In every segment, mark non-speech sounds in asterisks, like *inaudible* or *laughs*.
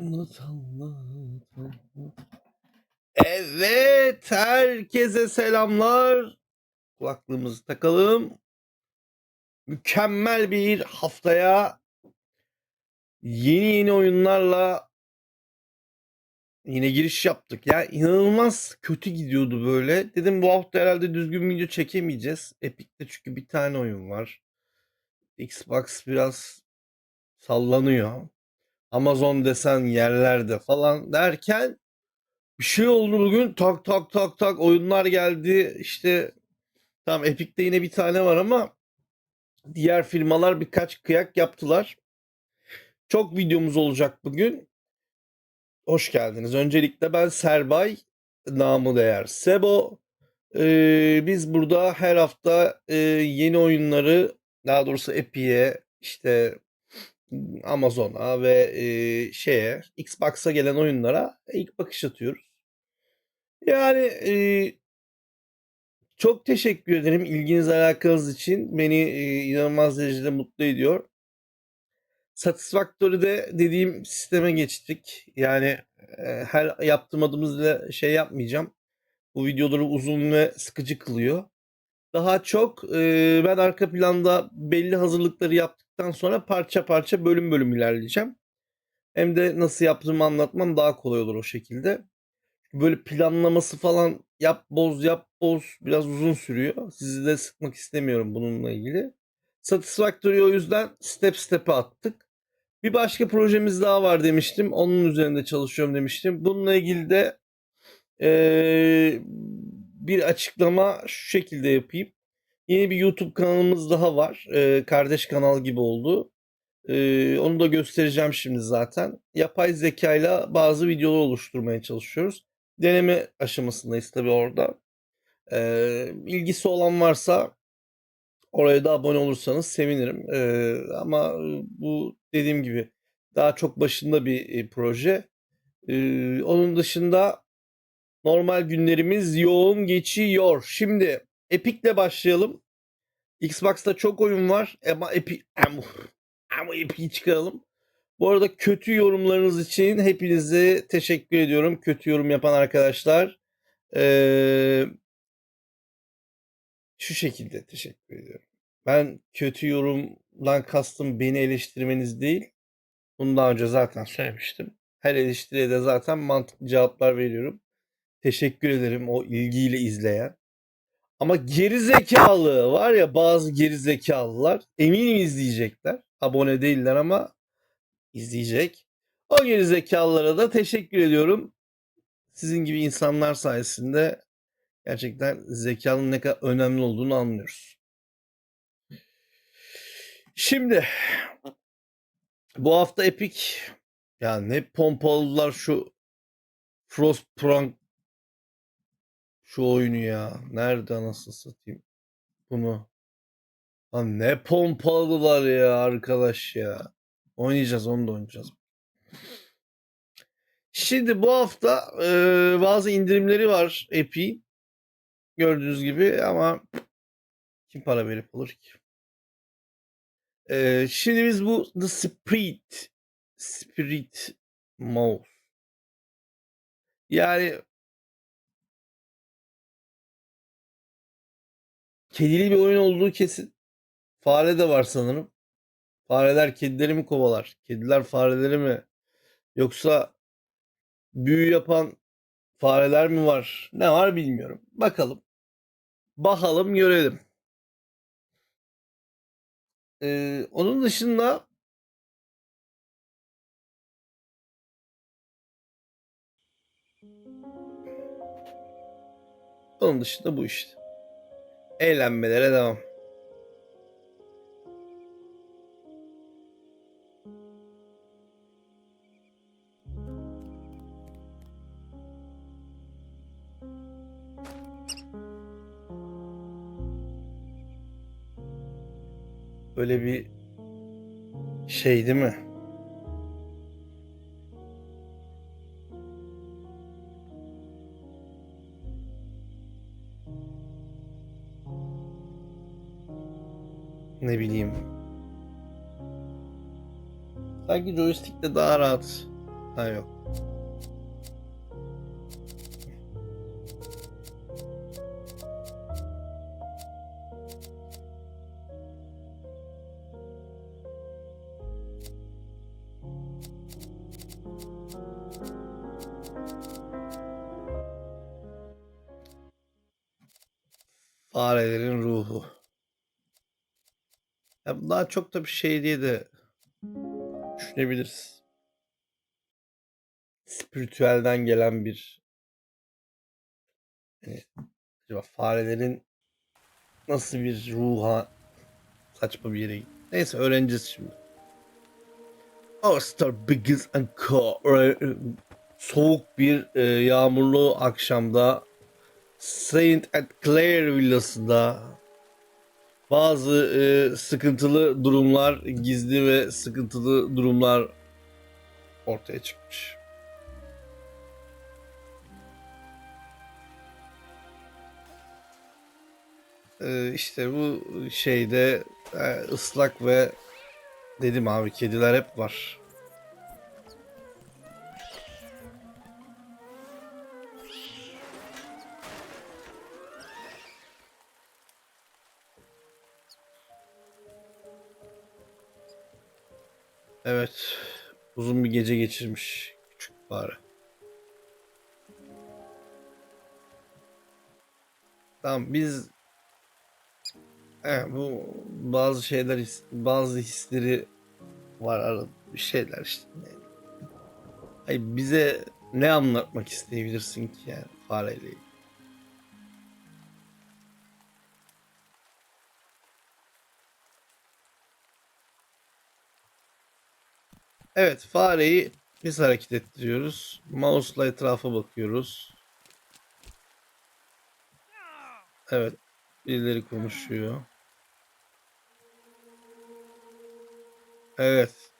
Unut anlat, unut. Evet, herkese selamlar. Kulaklığımızı takalım. Mükemmel bir haftaya yeni yeni oyunlarla yine giriş yaptık. Ya inanılmaz kötü gidiyordu böyle. Dedim bu hafta herhalde düzgün video çekemeyeceğiz. Epic'te çünkü bir tane oyun var. Xbox biraz sallanıyor. Amazon desen yerlerde falan derken bir şey oldu bugün tak tak tak tak oyunlar geldi işte tamam Epic'te yine bir tane var ama diğer firmalar birkaç kıyak yaptılar. Çok videomuz olacak bugün. Hoş geldiniz. Öncelikle ben Serbay, namı değer Sebo. Ee, biz burada her hafta e, yeni oyunları daha doğrusu Epic'e işte Amazon'a ve e, şeye Xbox'a gelen oyunlara ilk bakış atıyoruz. Yani e, çok teşekkür ederim ilginiz alakanız için. Beni e, inanılmaz derecede mutlu ediyor. Satisfactory'de dediğim sisteme geçtik. Yani e, her yaptığım adımızda şey yapmayacağım. Bu videoları uzun ve sıkıcı kılıyor. Daha çok e, ben arka planda belli hazırlıkları yaptıktan sonra parça parça bölüm bölüm ilerleyeceğim. Hem de nasıl yaptığımı anlatmam daha kolay olur o şekilde. Böyle planlaması falan yap boz yap boz biraz uzun sürüyor. Sizi de sıkmak istemiyorum bununla ilgili. Satisfactory o yüzden step step'e attık. Bir başka projemiz daha var demiştim. Onun üzerinde çalışıyorum demiştim. Bununla ilgili de eee, bir açıklama şu şekilde yapayım. Yeni bir YouTube kanalımız daha var. Eee, kardeş kanal gibi oldu. Eee, onu da göstereceğim şimdi zaten. Yapay zekayla bazı videolar oluşturmaya çalışıyoruz. Deneme aşamasındayız tabii orada. Eee, ilgisi olan varsa oraya da abone olursanız sevinirim. Eee, ama bu dediğim gibi daha çok başında bir e, proje. Eee, onun dışında normal günlerimiz yoğun geçiyor. Şimdi Epic'le başlayalım. Xbox'ta çok oyun var ama Epic ama, Epic'i çıkaralım. Bu arada kötü yorumlarınız için hepinize teşekkür ediyorum. Kötü yorum yapan arkadaşlar. Ee, şu şekilde teşekkür ediyorum. Ben kötü yorumdan kastım beni eleştirmeniz değil. Bunu daha önce zaten söylemiştim. Her eleştiriye de zaten mantıklı cevaplar veriyorum. Teşekkür ederim o ilgiyle izleyen. Ama geri zekalı var ya bazı geri zekalılar eminim izleyecekler. Abone değiller ama izleyecek. O geri zekalılara da teşekkür ediyorum. Sizin gibi insanlar sayesinde gerçekten zekanın ne kadar önemli olduğunu anlıyoruz. Şimdi bu hafta Epic ya ne pompaladılar şu Frostpunk şu oyunu ya. Nerede anasını satayım bunu. Lan ne pompaladılar ya arkadaş ya. Oynayacağız onu da oynayacağız. Şimdi bu hafta e, bazı indirimleri var Epic. Gördüğünüz gibi ama kim para verip alır ki? E, şimdi biz bu The Spirit Spirit Mouse yani kedili bir oyun olduğu kesin. Fare de var sanırım. Fareler kedileri mi kovalar? Kediler fareleri mi? Yoksa büyü yapan fareler mi var? Ne var bilmiyorum. Bakalım. Bakalım görelim. Ee, onun dışında onun dışında bu işte. Eğlenmelere devam. Böyle bir şey değil mi? Ne bileyim. Sanki joystick'te daha rahat Ha yok. Daha çok da bir şey diye de düşünebiliriz. Spiritüelden gelen bir hani acaba farelerin nasıl bir ruha saçma bir yere. Neyse öğreneceğiz şimdi. Our star begins and cold. Soğuk bir e, yağmurlu akşamda Saint and Clair villasında bazı e, sıkıntılı durumlar, gizli ve sıkıntılı durumlar ortaya çıkmış. E, işte bu şeyde e, ıslak ve dedim abi kediler hep var. Evet. Uzun bir gece geçirmiş küçük fare. Tamam biz Evet, bu bazı şeyler his- bazı hisleri var arada bir şeyler işte. Hayır, bize ne anlatmak isteyebilirsin ki yani fareyle ilgili? Evet fareyi biz hareket ettiriyoruz. Mouse'la etrafa bakıyoruz. Evet birileri konuşuyor. Evet.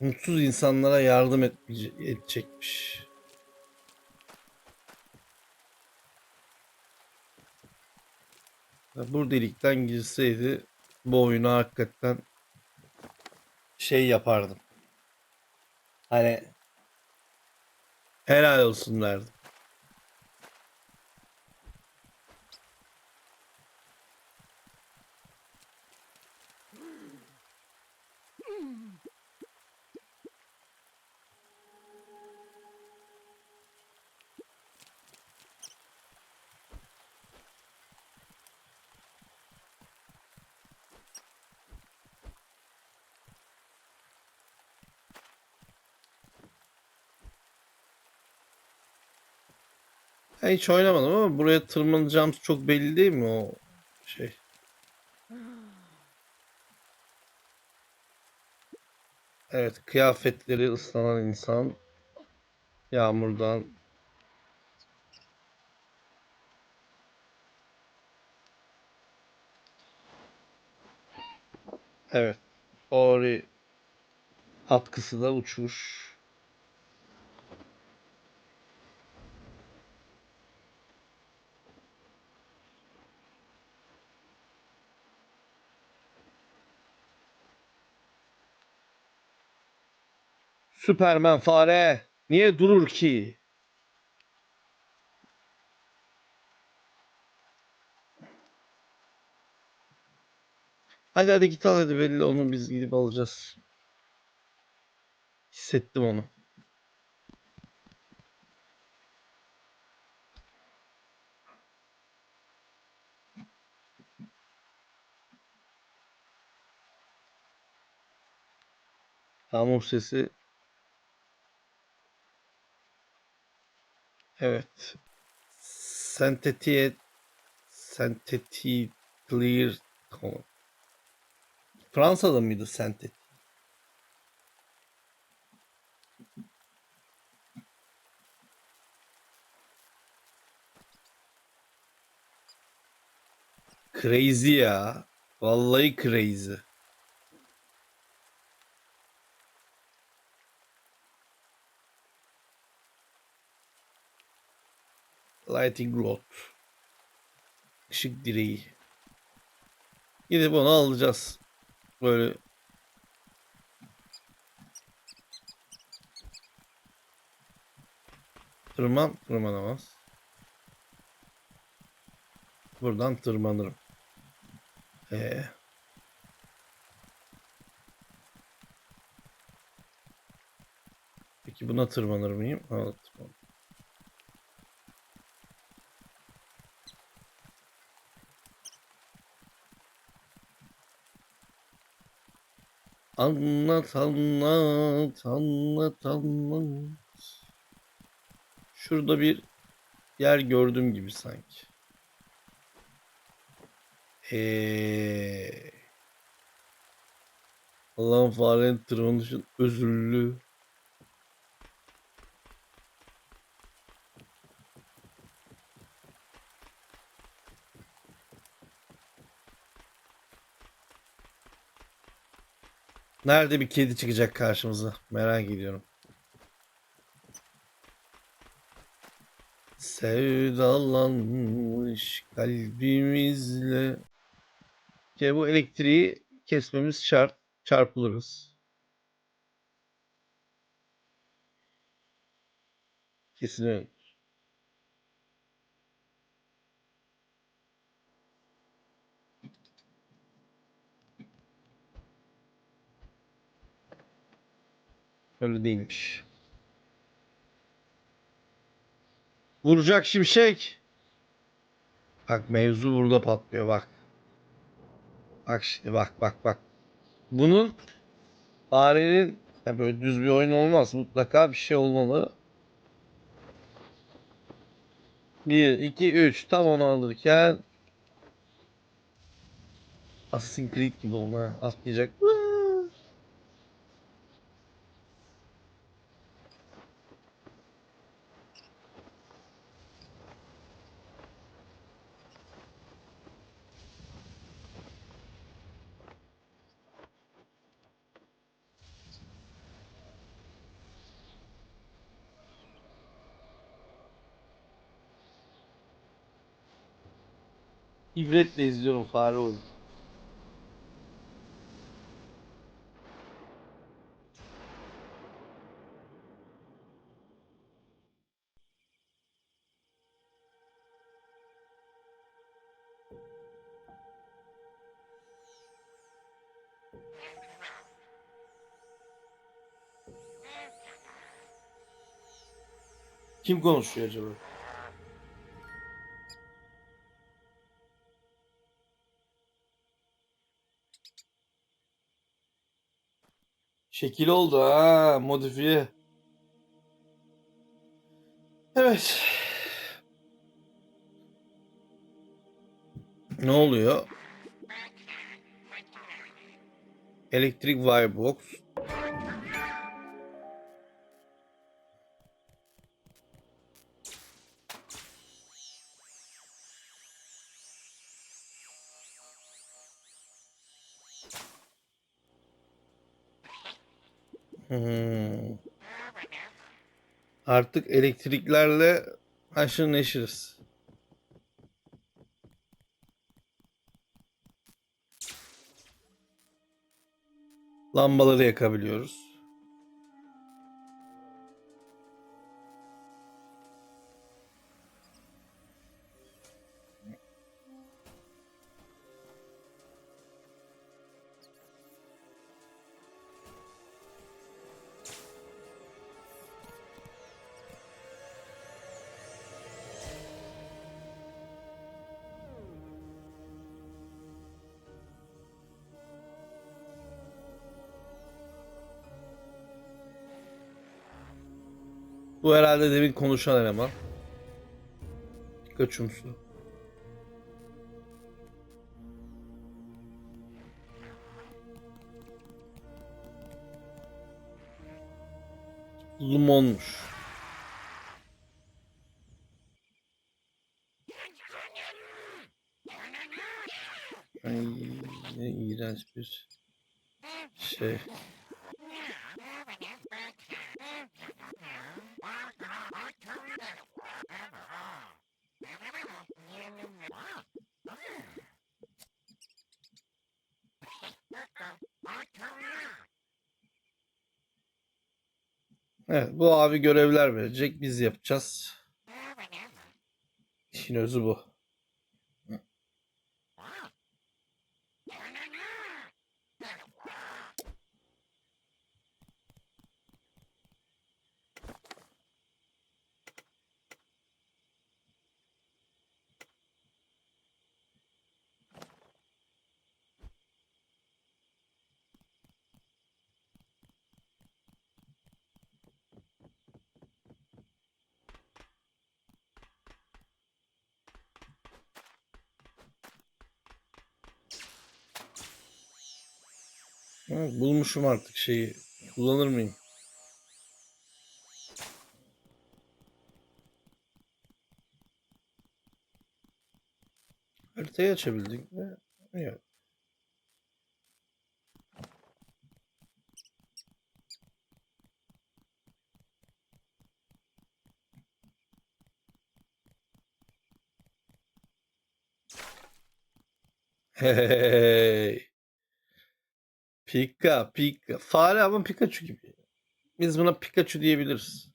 Mutsuz insanlara yardım edecekmiş. Bu delikten girseydi bu oyunu hakikaten şey yapardım. Hani helal olsun derdim. Ben hiç oynamadım ama buraya tırmanacağımız çok belli değil mi o şey? Evet, kıyafetleri ıslanan insan yağmurdan Evet. Ori atkısı da uçmuş. Süpermen fare niye durur ki? Hadi hadi git al hadi belli onu biz gidip alacağız. Hissettim onu. Yağmur sesi. Evet. Sentetiğe Sentetik Clear Tone. Fransa'da mıydı sentetik? Crazy ya. Vallahi crazy. Lighting rod. Işık direği. Gidip onu alacağız. Böyle Tırman, tırmanamaz. Buradan tırmanırım. Ee, peki buna tırmanır mıyım? Evet. tırman- Anlat anlat anlat anlat. Şurada bir yer gördüm gibi sanki. Eee. Allah'ın farenin tırmanışın özürlü. Nerede bir kedi çıkacak karşımıza? Merak ediyorum. Sevdalanmış kalbimizle. Ki bu elektriği kesmemiz şart. Çarpılırız. Kesin öyle. Öyle değilmiş. Vuracak şimşek. Bak mevzu burada patlıyor bak. Bak şimdi bak bak bak. Bunun farenin ya böyle düz bir oyun olmaz. Mutlaka bir şey olmalı. 1, 2, 3 tam onu alırken Assassin's Creed gibi ona atlayacak. İbretle izliyorum fare oyunu. Kim konuşuyor acaba? Şekil oldu ha modifiye. Evet. Ne oluyor? Elektrik Wirebox. Hmm. Artık elektriklerle haşır neşiriz. Lambaları yakabiliyoruz. Bu herhalde demin konuşan eleman. Kaçımsı. Limonmuş. Ay ne iğrenç bir şey. Evet, bu abi görevler verecek. Biz yapacağız. İşin özü bu. Evet, bulmuşum artık şeyi. Kullanır mıyım? Haritayı açabildik mi? Yok. Hey. *laughs* Pika, Pika. Fare ama Pikachu gibi. Biz buna Pikachu diyebiliriz.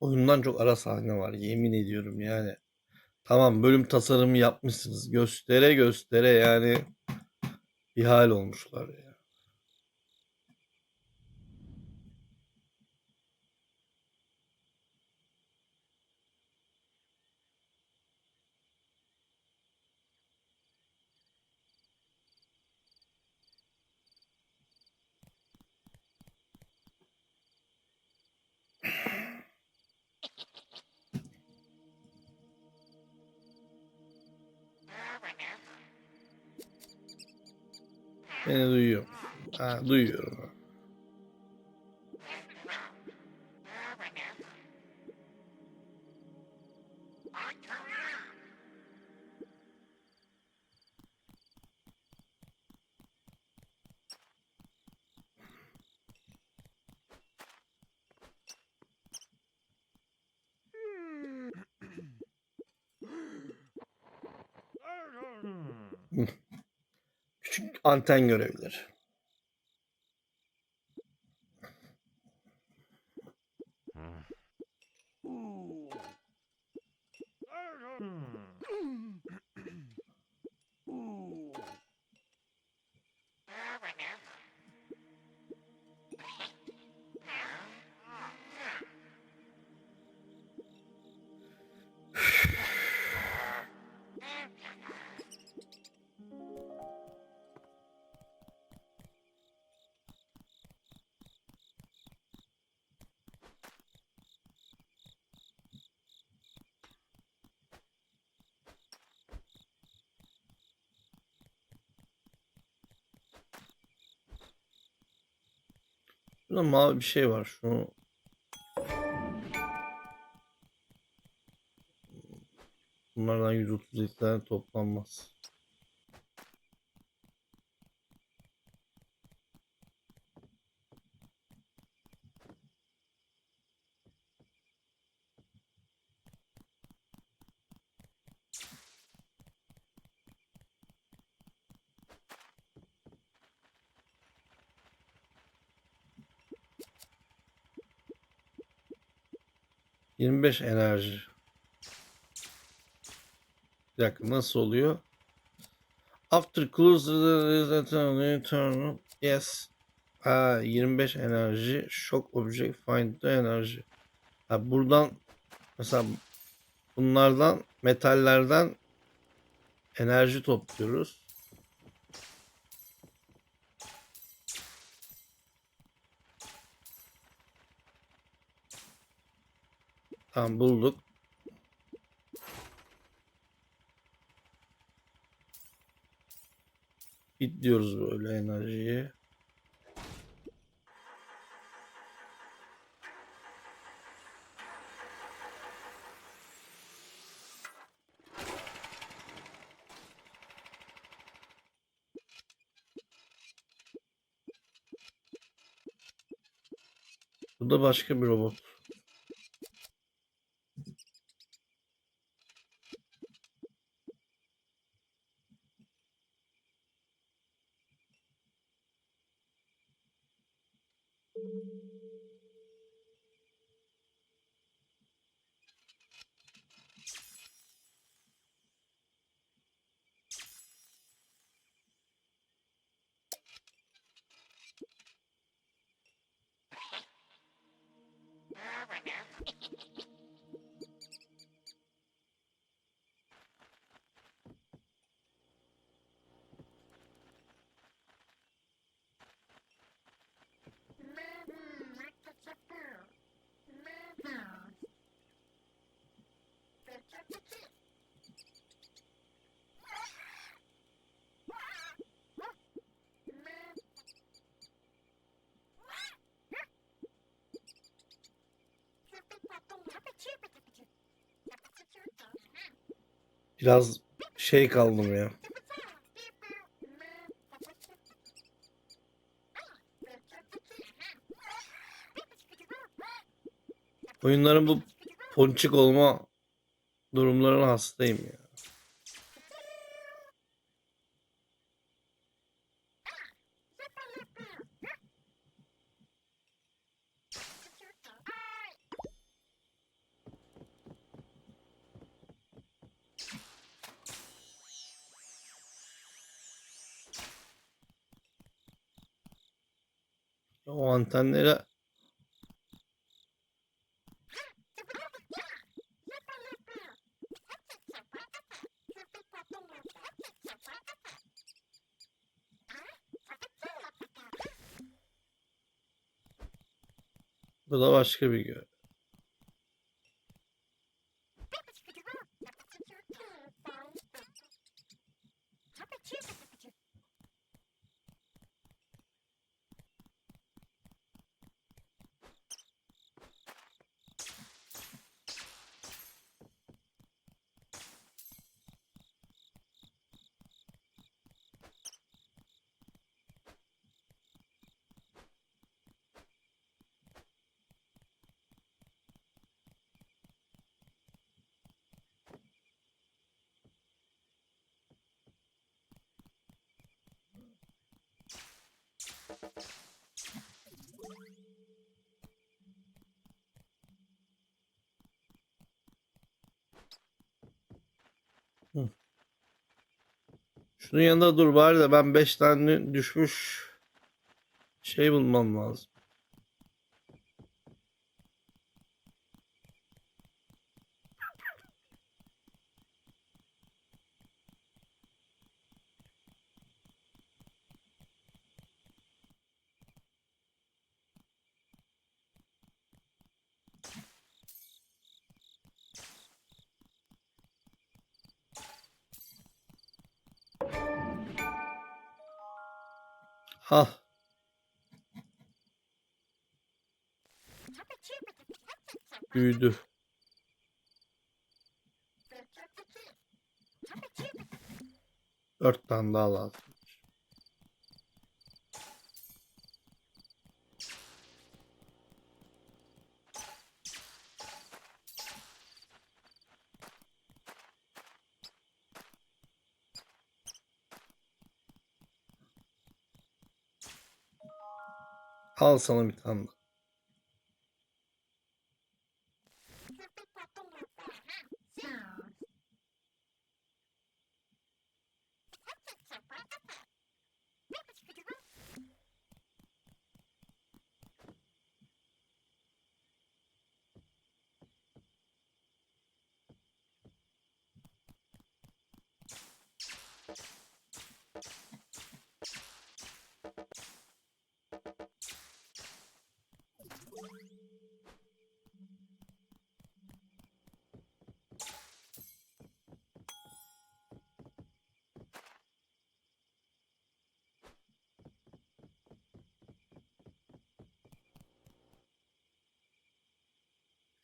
Oyundan çok ara sahne var yemin ediyorum yani. Tamam bölüm tasarımı yapmışsınız. Göstere göstere yani bir hal olmuşlar ya. Beni duyuyor. Ha, duyuyorum. Anten görevleri. Burada mavi bir şey var. Şunu Bunlardan 137 tane toplanmaz. Yirmi beş enerji. Bir dakika nasıl oluyor? After close the turn yes. Ha 25 enerji. Shock object find enerji. Ha buradan mesela bunlardan metallerden enerji topluyoruz. Tamam bulduk. Bitliyoruz böyle enerjiyi. Bu da başka bir robot. Biraz şey kaldım ya. Oyunların bu ponçik olma durumlarına hastayım ya. O antenlere bu da başka bir gö. Şunun yanında dur bari de ben 5 tane düşmüş şey bulmam lazım. Ha. Büyüdü. Dört tane daha lazım. Al sana bir tane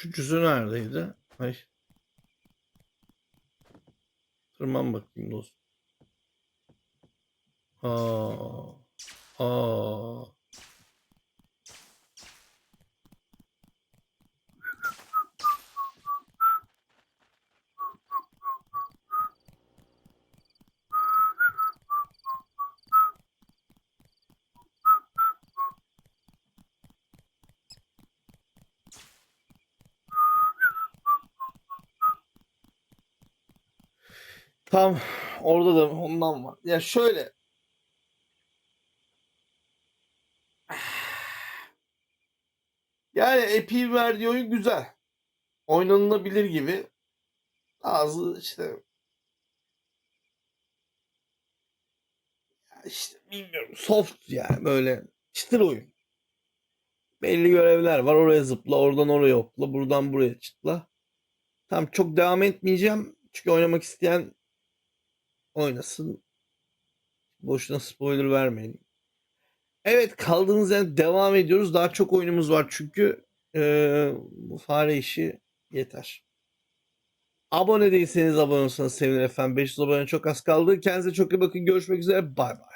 Şu cüzü neredeydi? Ay. Tırman bakayım dostum. Aa. Aa. Tam ondan var. Ya şöyle. Yani Epic'in verdiği oyun güzel. Oynanılabilir gibi. Bazı işte işte bilmiyorum soft yani böyle çıtır oyun. Belli görevler var. Oraya zıpla, oradan oraya hopla, buradan buraya çıtla. Tam çok devam etmeyeceğim. Çünkü oynamak isteyen oynasın. Boşuna spoiler vermeyin. Evet kaldığımız yerden devam ediyoruz. Daha çok oyunumuz var çünkü eee, bu fare işi yeter. Abone değilseniz abone olsanız sevinirim efendim. 500 abone çok az kaldı. Kendinize çok iyi bakın. Görüşmek üzere. Bay bay.